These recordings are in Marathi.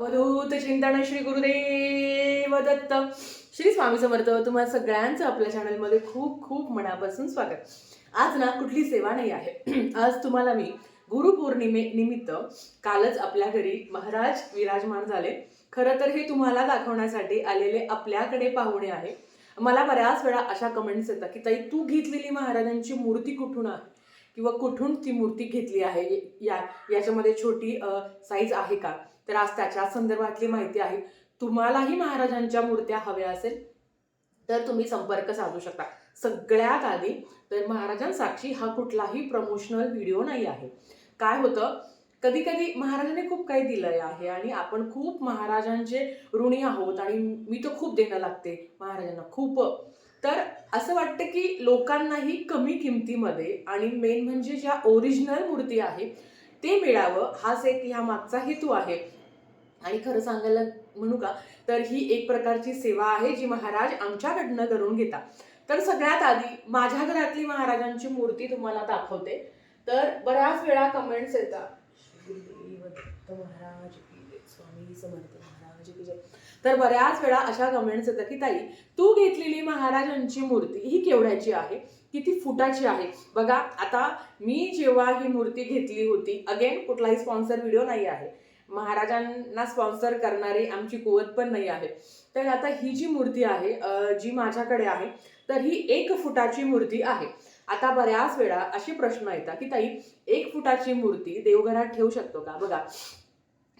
अवधूत चिंतन श्री गुरुदेव दत्त. श्री स्वामी समर्थ तुम्हा सगळ्यांचं आपल्या चॅनलमध्ये खूप खूप मनापासून स्वागत. आज ना कुठली सेवा नाही आहे. आज तुम्हाला मी गुरुपौर्णिमे निमित्त कालच आपल्या घरी महाराज विराजमान झाले. खरं तर हे तुम्हाला दाखवण्यासाठी आलेले आपल्याकडे पाहुणे आहे. मला बऱ्याच वेळा अशा कमेंट्स येतात की ताई तू घेतलेली महाराजांची मूर्ती कुठून आहे? किंवा कुठून ती मूर्ती घेतली आहे? या याच्यामध्ये छोटी साईज आहे का? तर आज त्याच्या संदर्भातली माहिती आहे. तुम्हालाही महाराजांच्या मूर्त्या हव्या असेल तर तुम्ही संपर्क साधू शकता. सगळ्यात आधी तर महाराजांसाक्षी हा कुठलाही प्रमोशनल व्हिडिओ नाही आहे. काय होतं? कधी कधी महाराजांनी खूप काही दिलंय आहे आणि आपण खूप महाराजांचे ऋणी आहोत आणि मी तर खूप देणं लागते महाराजांना खूप. तर असं वाटतं की लोकांनाही कमी किमतीमध्ये आणि मेन म्हणजे ज्या ओरिजिनल मूर्ती आहे ते मिळावं. हाच एक ह्या मागचा हेतू आहे. आणि खरं सांगायला म्हणू का तर ही एक प्रकारची सेवा आहे जी महाराज आमच्याकडनं करून घेतात. तर सगळ्यात आधी माझ्या घरातली महाराजांची मूर्ती तुम्हाला दाखवते. तर बऱ्याच वेळा कमेंट्स येतात. महाराज स्वामी समर्थ महाराज की जय. तर बऱ्याच वेळा अशा कमेंट्स येतात की ताई तू घेतलेली महाराजांची मूर्ती ही केवढ्याची आहे? किती फुटाची आहे? बघा आता मी जेव्हा ही मूर्ती घेतली होती अगेन कुठलाही स्पॉन्सर व्हिडिओ नाही आहे. महाराजांना स्पॉन्सर करणारी आमची कुवत पण नाही आहे. तर आता ही जी मूर्ती आहे जी माझ्याकडे आहे तर ही एक फुटाची मूर्ती आहे. आता बऱ्याच वेळा असे प्रश्न येतात की ताई एक फुटाची मूर्ती देवघरात ठेवू शकतो का? बघा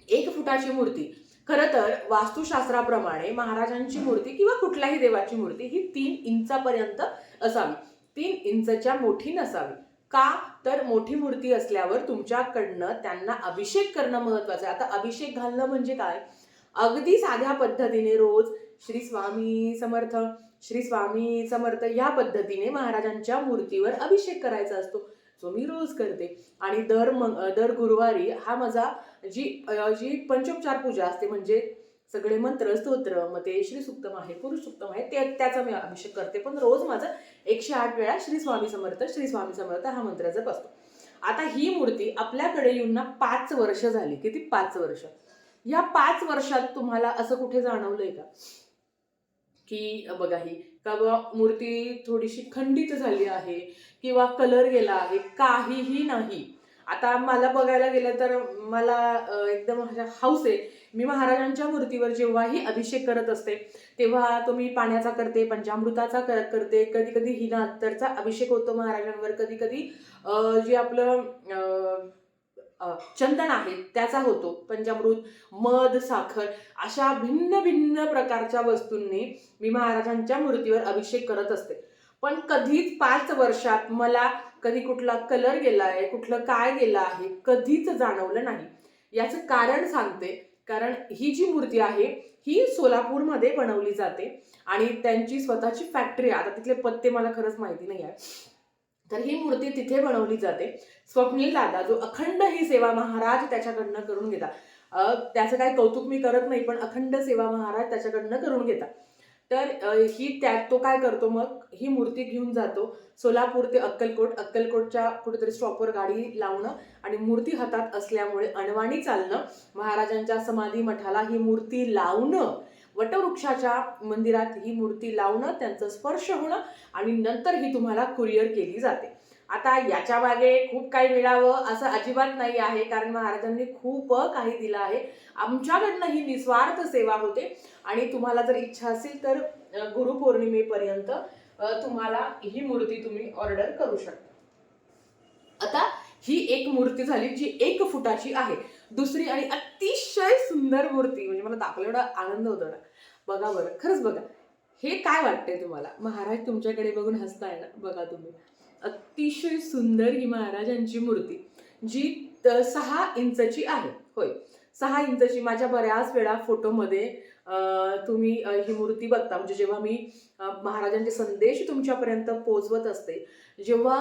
एक फुटाची मूर्ती. खरं तर वास्तुशास्त्राप्रमाणे महाराजांची मूर्ती किंवा कुठल्याही देवाची मूर्ती ही तीन इंचापर्यंत असावी. तीन इंचच्या मोठी नसावी. का? तर मोठी मूर्ती असल्यावर तुमच्याकडनं त्यांना अभिषेक करणं महत्वाचं आहे. आता अभिषेक घालणं म्हणजे काय? अगदी साध्या पद्धतीने रोज श्री स्वामी समर्थ श्री स्वामी समर्थ या पद्धतीने महाराजांच्या मूर्तीवर अभिषेक करायचा असतो. जो मी रोज करते. आणि दर मग दर गुरुवारी हा माझा जी जी पंचोपचार पूजा असते म्हणजे सगळे मंत्र स्तोत्र मग ते श्री सुक्तम आहे पुरुष सुक्तम आहे ते त्याचा मी अभिषेक करते. पण रोज माझं एकशे आठ वेळा श्री स्वामी समर्थ श्री स्वामी समर्थ हा मंत्र जप असतो आता ही मूर्ती आपल्याकडे येऊन ना पाच वर्ष झाली. किती? पाच वर्ष. या पाच वर्षात तुम्हाला असं कुठे जाणवलंय का? की बघा ही का बुवा मूर्ती थोडीशी खंडित झाली आहे किंवा कलर गेला आहे काहीही नाही. आता मला बघायला गेलं तर मला एकदम हाऊस आहे. मी महाराजांच्या मूर्तीवर जेव्हाही अभिषेक करत असते तेव्हा तो मी पाण्याचा करते पंचामृताचा कर करते कधी कधी हिना अत्तरचा अभिषेक होतो महाराजांवर कधी कधी जे आपलं चंदन आहे त्याचा होतो पंचामृत मध साखर अशा भिन्न भिन्न प्रकारच्या वस्तूंनी मी महाराजांच्या मूर्तीवर अभिषेक करत असते. पण कधीच पाच वर्षात मला कधी कुठला कलर गेला आहे कुठलं काय गेलं आहे कधीच जाणवलं नाही. याचं कारण सांगते कारण ही जी मूर्ती आहे ही सोलापूरमध्ये बनवली जाते. आणि त्यांची स्वतःची फॅक्टरी आता तिथले पत्ते मला खरंच माहिती नाही आहे. तर ही मूर्ती तिथे बनवली जाते. स्वप्नील दादा जो अखंड ही सेवा महाराज त्याच्याकडनं करून घेतात. त्याचं काय कौतुक मी करत नाही पण अखंड सेवा महाराज त्याच्याकडनं करून घेतात. तर ही त्या तो काय करतो मग? ही मूर्ती घेऊन जातो सोलापूर ते अक्कलकोट. अक्कलकोटच्या कुठेतरी स्टॉपवर गाडी लावणं आणि मूर्ती हातात असल्यामुळे अणवाणी चालणं. महाराजांच्या समाधी मठाला ही मूर्ती लावणं. वटवृक्षाच्या मंदिरात ही मूर्ती लावणं त्यांचं स्पर्श होणं आणि नंतर ही तुम्हाला कुरिअर केली जाते. आता याच्या मागे खूप काही मिळावं असं अजिबात नाही आहे कारण महाराजांनी खूप काही दिलं आहे. आमच्याकडनं ही निस्वार्थ सेवा होते. आणि तुम्हाला जर इच्छा असेल तर गुरुपौर्णिमेपर्यंत तुम्हाला ही मूर्ती तुम्ही ऑर्डर करू शकता. आता ही एक मूर्ती झाली जी एक फुटाची आहे. दुसरी आणि अतिशय सुंदर मूर्ती म्हणजे मला दाखवलं एवढा आनंद होतो ना. बघा बरं खरंच बघा. हे काय वाटतंय तुम्हाला? महाराज तुमच्याकडे बघून हसताय ना? बघा तुम्ही. अतिशय सुंदर ही महाराजांची मूर्ती जी त- सहा इंचची आहे. होय. सहा इंचची माझ्या बऱ्याच वेळा फोटोमध्ये तुम्ही ही मूर्ती बघता. म्हणजे जेव्हा मी महाराजांचे संदेश तुमच्यापर्यंत पोचवत असते जेव्हा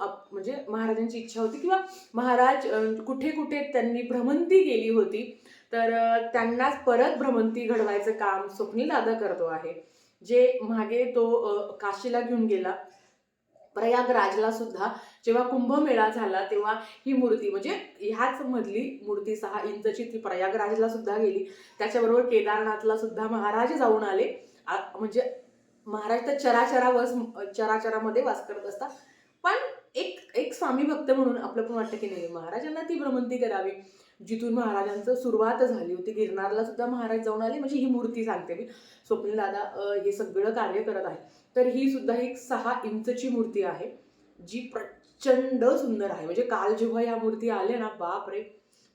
आप- म्हणजे महाराजांची इच्छा होती किंवा महाराज कुठे कुठे त्यांनी भ्रमंती केली होती तर त्यांनाच परत भ्रमंती घडवायचं काम स्वप्नील दादा करतो आहे. जे मागे तो काशीला घेऊन गेला. प्रयागराजला सुद्धा जेव्हा कुंभमेळा झाला तेव्हा ही मूर्ती म्हणजे ह्याच मधली मूर्ती सहा इंचची ती प्रयागराजला सुद्धा गेली. त्याच्याबरोबर केदारनाथला सुद्धा महाराज जाऊन आले. आ- म्हणजे महाराज तर चराचरावस चराचरामध्ये वास करत असतात. पण एक एक स्वामी भक्त म्हणून आपलं पण वाटतं की नाही महाराजांना ती भ्रमंती करावी. जिथून महाराजांचं सुरुवात झाली होती. गिरनारला सुद्धा महाराज जाऊन आले. म्हणजे ही मूर्ती सांगते मी. स्वप्नील दादा हे सगळं कार्य करत आहे. तर ही सुद्धा एक सहा इंचची मूर्ती आहे जी प्रचंड सुंदर आहे. म्हणजे काल जेव्हा या मूर्ती आल्या ना बाप रे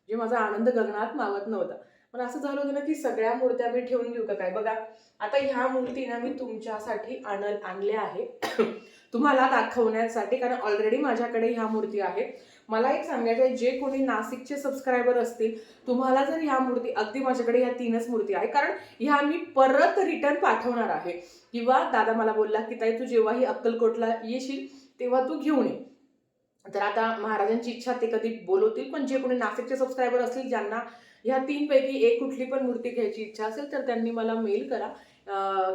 जे म्हणजे माझा आनंद गगनात मावत नव्हता. पण असं झालं होतं ना की सगळ्या मूर्त्या मी ठेवून घेऊ का काय? बघा आता ह्या मूर्ती ना मी तुमच्यासाठी आण आणल्या आहे. तुम्हाला दाखवण्यासाठी कारण ऑलरेडी माझ्याकडे ह्या मूर्ती आहेत मला एक सांगायचं आहे जे कोणी नाशिकचे सबस्क्रायबर असतील तुम्हाला जर ह्या मूर्ती अगदी माझ्याकडे ह्या तीनच मूर्ती आहे कारण ह्या मी परत रिटर्न पाठवणार आहे. किंवा दादा मला बोलला की ताई तू जेव्हाही अक्कलकोटला येशील तेव्हा तू घेऊन ये. तर आता महाराजांची इच्छा ते कधी बोलवतील पण जे कोणी नाशिकचे सबस्क्रायबर असतील ज्यांना ह्या तीनपैकी एक कुठली पण मूर्ती घ्यायची इच्छा असेल तर त्यांनी मला मेल करा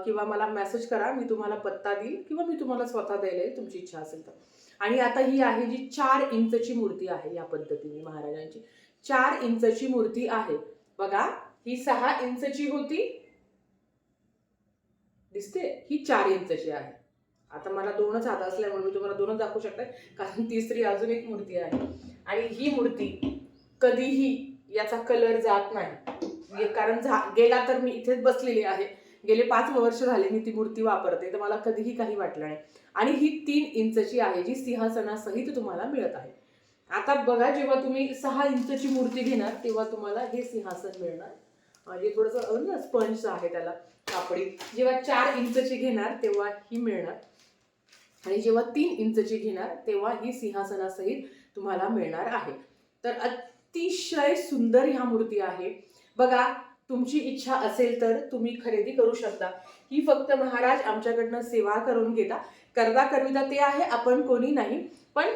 किंवा मला मेसेज करा मी तुम्हाला पत्ता देईल किंवा मी तुम्हाला स्वतः द्यायला येईल तुमची इच्छा असेल तर. आणि आता ही आहे जी चार इंचची मूर्ती आहे या पद्धतीने महाराजांची. चार इंचची मूर्ती आहे. बघा ही सहा इंचची होती. दिसते? ही चार इंचची आहे. आता मला दोनच हात असल्यामुळे मी तुम्हाला दोनच दाखवू शकते कारण तिसरी अजून एक मूर्ती आहे. आणि ही मूर्ती कधीही याचा कलर जात नाही. म्हणजे कारण झा गेला तर मी इथेच बसलेली आहे. गेले पाच वर्ष झाले मी ती मूर्ती वापरते तर मला कधीही काही वाटलं नाही. आणि ही तीन इंचची आहे जी सिंहासनासहित तुम्हाला मिळत आहे. आता बघा जेव्हा तुम्ही सहा इंचची मूर्ती घेणार तेव्हा तुम्हाला हे सिंहासन मिळणार. म्हणजे थोडंसं स्पंज आहे त्याला कापडी. जेव्हा चार इंचची घेणार तेव्हा ही मिळणार. आणि जेव्हा तीन इंचची घेणार तेव्हा ही सिंहासनासहित तुम्हाला मिळणार आहे. तर अतिशय सुंदर ह्या मूर्ती आहे. बघा तुमची इच्छा असेल तर तुम्ही खरेदी करू शकता. ही फक्त महाराज आमच्याकडनं सेवा करून घेता. करता करविता ते आहे आपण कोणी नाही. पण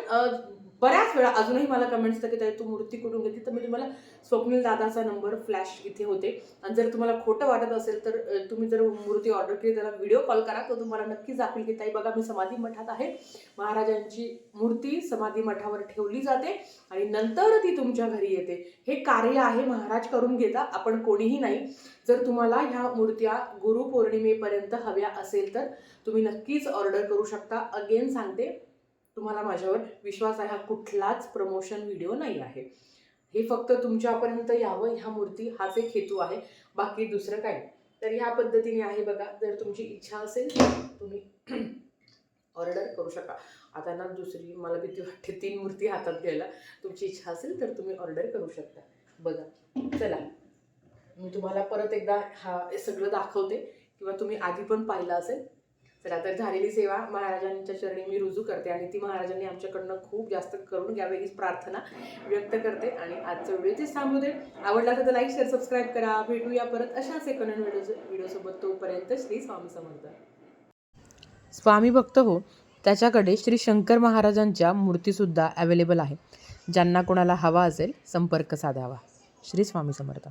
बऱ्याच वेळा अजूनही मला कमेंट्स तर की ताई तू मूर्ती कुठून घेतली? तर म्हणजे मी तुम्हाला स्वप्नील दादाचा नंबर फ्लॅश इथे होते. आणि जर तुम्हाला खोटं वाटत असेल तर तुम्ही जर मूर्ती ऑर्डर केली त्याला व्हिडिओ कॉल करा. तो तुम्हाला नक्कीच दाखवेल की ताई बघा मी समाधी मठात आहे. महाराजांची मूर्ती समाधी मठावर ठेवली जाते आणि नंतर ती तुमच्या घरी येते. हे कार्य आहे महाराज करून घेता आपण कोणीही नाही. जर तुम्हाला ह्या मूर्त्या गुरुपौर्णिमेपर्यंत हव्या असेल तर तुम्ही नक्कीच ऑर्डर करू शकता. अगेन सांगते तुम्हाला माझ्यावर विश्वास आहे हा कुठलाच प्रमोशन व्हिडिओ नाही आहे. हे फक्त तुमच्यापर्यंत यावं ह्या मूर्ती हाच एक हेतू आहे. बाकी दुसरं काय तर ह्या पद्धतीने आहे बघा जर तुमची इच्छा असेल तर तुम्ही ऑर्डर करू शका. आता ना दुसरी मला भीती वाटते तीन मूर्ती हातात घ्यायला. तुमची इच्छा असेल तर तुम्ही ऑर्डर करू शकता. बघा. चला. मी तुम्हाला परत एकदा हा हे सगळं दाखवते. किंवा तुम्ही आधी पण पाहिलं असेल चला तर झालेली सेवा महाराजांच्या चरणी मी रुजू करते आणि ती महाराजांनी आमच्याकडनं खूप जास्त करून घ्यावी हीच प्रार्थना व्यक्त करते आणि आजचा व्हिडिओ तेच थांबू आवडला तर लाईक शेअर सबस्क्राईब करा. भेटूया परत अशाच एक नवीन व्हिडिओ व्हिडिओसोबत. तोपर्यंत श्री स्वामी समर्थ. स्वामी भक्त हो त्याच्याकडे श्री शंकर महाराजांच्या मूर्तीसुद्धा अवेलेबल आहे. ज्यांना कोणाला हवा असेल संपर्क साधावा. श्री स्वामी समर्थ.